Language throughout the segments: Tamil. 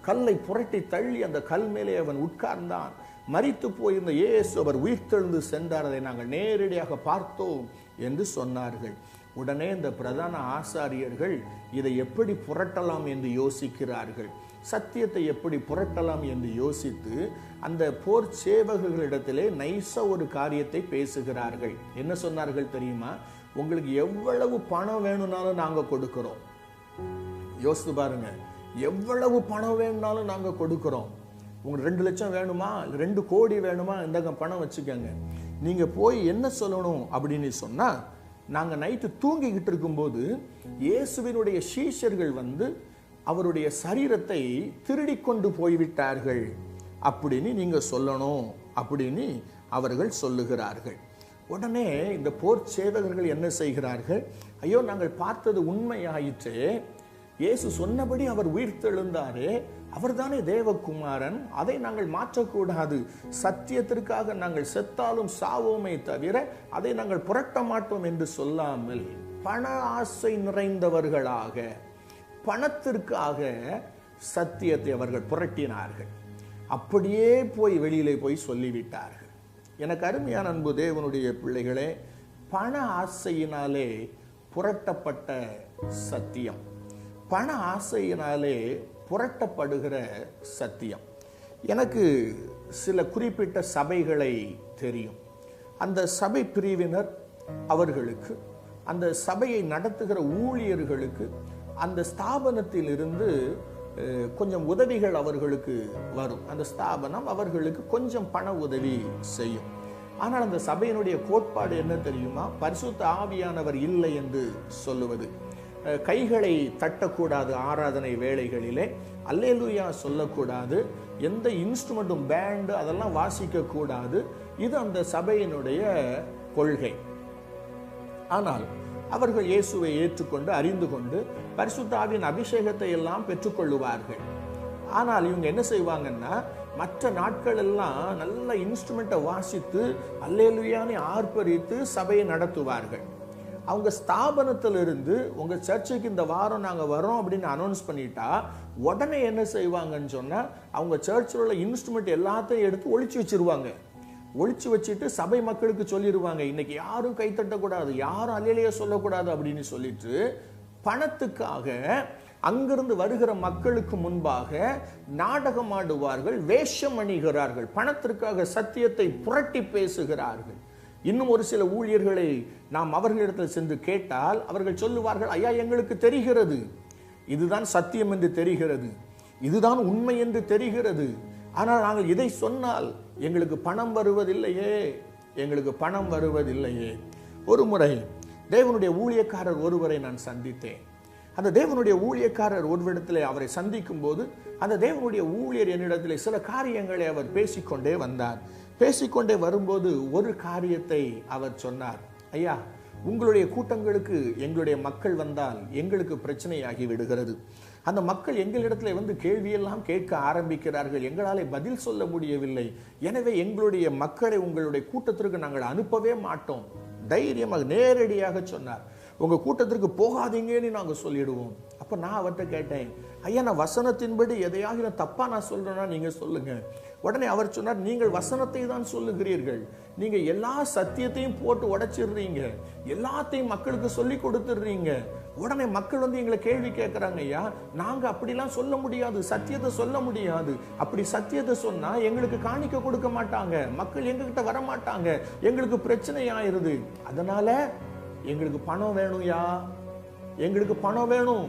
கல்லை புரட்டி தள்ளி அந்த கல் மேலே அவன் உட்கார்ந்தான். மறித்து போயிருந்த இயேசு அவர் உயிர்த்தெழுந்து சென்றார். அதை நாங்கள் நேரடியாக பார்த்தோம் என்று சொன்னார்கள். உடனே இந்த பிரதான ஆசாரியர்கள் இதை எப்படி புரட்டலாம் என்று யோசிக்கிறார்கள். சத்தியத்தை எப்படி புரட்டலாம் என்று யோசித்து அந்த போர் சேவகர்களிடத்திலே நைஸா ஒரு காரியத்தை பேசுகிறார்கள். என்ன சொன்னார்கள் தெரியுமா? உங்களுக்கு எவ்வளவு பணம் வேணும்னாலும் நாங்கள் கொடுக்கிறோம். யோசித்து பாருங்க. எவ்வளவு பணம் வேணும்னாலும் நாங்கள் கொடுக்குறோம். உங்களுக்கு ரெண்டு லட்சம் வேணுமா? ரெண்டு கோடி வேணுமா? இந்த பணம் வச்சுக்கோங்க. நீங்கள் போய் என்ன சொல்லணும் அப்படின்னு சொன்னால் நாங்கள் நைட்டு தூங்கிக்கிட்டு இருக்கும்போது இயேசுவினுடைய சீஷர்கள் வந்து அவருடைய சரீரத்தை திருடி கொண்டு போய்விட்டார்கள். அப்படின்னு நீங்கள் சொல்லணும் அப்படின்னு அவர்கள் சொல்லுகிறார்கள். உடனே இந்த போர் சேவகர்கள் என்ன செய்கிறார்கள்? ஐயோ நாங்கள் பார்த்தது உண்மையாயிற்றே இயேசு சொன்னபடி அவர் உயிர்த்தெழுந்தாரே அவர்தானே தேவகுமாரன். அதை நாங்கள் மாற்றக்கூடாது. சத்தியத்திற்காக நாங்கள் செத்தாலும் சாவோமே தவிர அதை நாங்கள் புரட்ட மாட்டோம் என்று சொல்லாமல் பண ஆசை நிறைந்தவர்களாக பணத்திற்காக சத்தியத்தை அவர்கள் புரட்டினார்கள். அப்படியே போய் வெளியிலே போய் சொல்லிவிட்டார்கள். எனக்கு அருமையான அன்பு தேவனுடைய பிள்ளைகளே பண ஆசையினாலே புரட்டப்பட்ட சத்தியம். பண ஆசையினாலே புரட்டப்படுகிற சத்தியம். எனக்கு சில குறிப்பிட்ட சபைகளை தெரியும். அந்த சபை பிரிவினர் அவர்களுக்கு அந்த சபையை நடத்துகிற ஊழியர்களுக்கு அந்த ஸ்தாபனத்தில் இருந்து கொஞ்சம் உதவிகள் அவர்களுக்கு வரும். அந்த ஸ்தாபனம் அவர்களுக்கு கொஞ்சம் பண உதவி செய்யும். ஆனால் அந்த சபையினுடைய கோட்பாடு என்ன தெரியுமா? பரிசுத்த ஆவியானவர் இல்லை என்று சொல்லுவது. கைகளை தட்டக்கூடாது ஆராதனை வேளைகளிலே. அல்லேலூயா சொல்லக்கூடாது. எந்த இன்ஸ்ட்ருமெண்ட்டும் பேண்டு அதெல்லாம் வாசிக்கக்கூடாது. இது அந்த சபையினுடைய கொள்கை. ஆனால் அவர்கள் இயேசுவை ஏற்றுக்கொண்டு அறிந்து கொண்டு பரிசுத்தாவின் அபிஷேகத்தை எல்லாம் பெற்றுக்கொள்ளுவார்கள். ஆனால் இவங்க என்ன செய்வாங்கன்னா மற்ற நாட்கள் எல்லாம் நல்ல இன்ஸ்ட்ருமெண்ட்டை வாசித்து அல்லேலுயான்னு ஆர்ப்பரித்து சபையை நடத்துவார்கள். அவங்க ஸ்தாபனத்திலிருந்து உங்கள் சர்ச்சுக்கு இந்த வாரம் நாங்கள் வரோம் அப்படின்னு அனௌன்ஸ் பண்ணிட்டா உடனே என்ன செய்வாங்கன்னு சொன்னால் அவங்க சர்ச்சில் உள்ள இன்ஸ்ட்ருமெண்ட் எல்லாத்தையும் எடுத்து ஒழிச்சு வச்சிருவாங்க. ஒழிச்சு வச்சுட்டு சபை மக்களுக்கு சொல்லிடுவாங்க இன்னைக்கு யாரும் கைத்தட்டக்கூடாது யாரும் அலையிலேயே சொல்லக்கூடாது அப்படின்னு சொல்லிட்டு பணத்துக்காக அங்கிருந்து வருகிற மக்களுக்கு முன்பாக நாடகம் ஆடுவார்கள் வேஷம் அணிகிறார்கள் பணத்திற்காக சத்தியத்தை புரட்டி பேசுகிறார்கள். இன்னும் ஒரு சில ஊழியர்களை நாம் அவர்களிடத்தில் சென்று கேட்டால் அவர்கள் சொல்லுவார்கள் ஐயா எங்களுக்கு தெரிகிறது. இதுதான் சத்தியம் என்று தெரிகிறது. இதுதான் உண்மை என்று தெரிகிறது. ஆனால் நாங்கள் இதை சொன்னால் எங்களுக்கு பணம் வருவதில்லையே. எங்களுக்கு பணம் வருவதில்லையே. ஒரு முறை தேவனுடைய ஊழியக்காரர் ஒருவரை நான் சந்தித்தேன். அந்த தேவனுடைய ஊழியக்காரர் ஒருவரிடத்தில் அவரை சந்திக்கும் போது அந்த தேவனுடைய ஊழியர் என்னிடத்தில் சில காரியங்களை அவர் பேசிக்கொண்டே வந்தார். பேசிக்கொண்டே வரும்போது ஒரு காரியத்தை அவர் சொன்னார். ஐயா உங்களுடைய கூட்டங்களுக்கு எங்களுடைய மக்கள் வந்தால் எங்களுக்கு பிரச்சனையாகி விடுகிறது. அந்த மக்கள் எங்களிடத்தில் வந்து கேள்வியெல்லாம் கேட்க ஆரம்பிக்கிறார்கள். எங்களாலே பதில் சொல்ல முடியவில்லை. எனவே எங்களுடைய மக்களை உங்களுடைய கூட்டத்திற்கு நாங்கள் அனுப்பவே மாட்டோம். தைரியமாக நேரடியாக சொன்னார். உங்கள் கூட்டத்திற்கு போகாதீங்கன்னு நாங்கள் சொல்லிடுவோம். அப்போ நான் அவர்கிட்ட கேட்டேன் ஐயா நான் வசனத்தின்படி எதையாக நான் தப்பாக நான் சொல்கிறேன்னா நீங்கள் சொல்லுங்கள் உடனே அவர் சொன்னார் நீங்கள் வசனத்தை தான் சொல்லுகிறீர்கள். நீங்கள் எல்லா சத்தியத்தையும் போட்டு உடைச்சிடுறீங்க. எல்லாத்தையும் மக்களுக்கு சொல்லி கொடுத்துடுறீங்க. உடனே மக்கள் வந்து எங்களை கேள்வி கேட்குறாங்க ஐயா நாங்கள் அப்படிலாம் சொல்ல முடியாது. சத்தியத்தை சொல்ல முடியாது. அப்படி சத்தியத்தை சொன்னால் எங்களுக்கு காணிக்க கொடுக்க மாட்டாங்க. மக்கள் எங்ககிட்ட வர மாட்டாங்க எங்களுக்கு பிரச்சனை ஆயிடுது அதனால எங்களுக்கு பணம் வேணும்யா எங்களுக்கு பணம் வேணும்.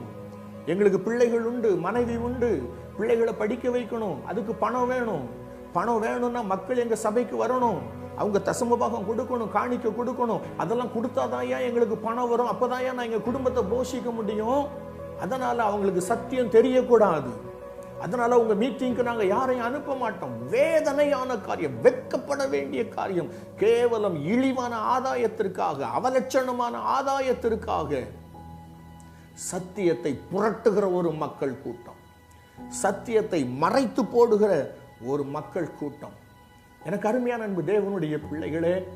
எங்களுக்கு பிள்ளைகள் உண்டு மனைவி உண்டு. பிள்ளைகளை படிக்க வைக்கணும் அதுக்கு பணம் வேணும். பணம் வேணும்னா மக்கள் எங்கள் சபைக்கு வரணும். அவங்க தசம பாகம் கொடுக்கணும் காணிக்க கொடுக்கணும். அதெல்லாம் கொடுத்தாதாயா எங்களுக்கு பணம் வரும். அப்பதாயா நான் எங்கள் குடும்பத்தை போஷிக்க முடியும். அதனால அவங்களுக்கு சத்தியம் தெரியக்கூடாது. அதனால உங்க மீட்டிங்க்கு நாங்கள் யாரையும் அனுப்ப மாட்டோம். வேதனையான காரியம் வெட்கப்பட வேண்டிய காரியம். கேவலம் இழிவான ஆதாயத்திற்காக அவலட்சணமான ஆதாயத்திற்காக சத்தியத்தை புரட்டுகிற ஒரு மக்கள் கூட்டம். சத்தியத்தை மறைத்து போடுகிற ஒரு மக்கள் கூட்டம். எனக்கு அருமையான அன்பு தேவனுடைய பிள்ளைகளே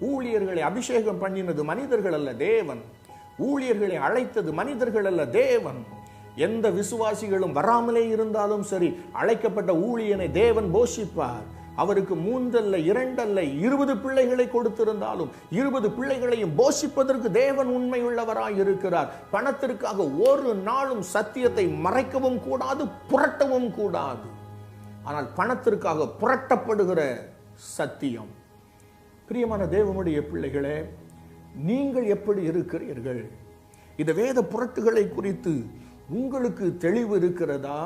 ஊழியர்களை அபிஷேகம் பண்ணினது மனிதர்கள் அல்ல தேவன். ஊழியர்களை அழைத்தது மனிதர்கள் அல்ல தேவன். எந்த விசுவாசிகளும் வராமலே இருந்தாலும் சரி அழைக்கப்பட்ட ஊழியனை தேவன் போஷிப்பார். அவருக்கு மூன்றல்ல இரண்டல்ல இருபது பிள்ளைகளை கொடுத்திருந்தாலும் இருபது பிள்ளைகளையும் போஷிப்பதற்கு தேவன் உண்மை உள்ளவராய் இருக்கிறார். பணத்திற்காக ஒரு நாளும் சத்தியத்தை மறைக்கவும் கூடாது புரட்டவும் கூடாது. ஆனால் பணத்திற்காக புரட்டப்படுகிற சத்தியம். பிரியமான தேவனுடைய பிள்ளைகளே நீங்கள் எப்படி இருக்கிறீர்கள்? இந்த வேத புரட்டுகளை குறித்து உங்களுக்கு தெளிவு இருக்கிறதா?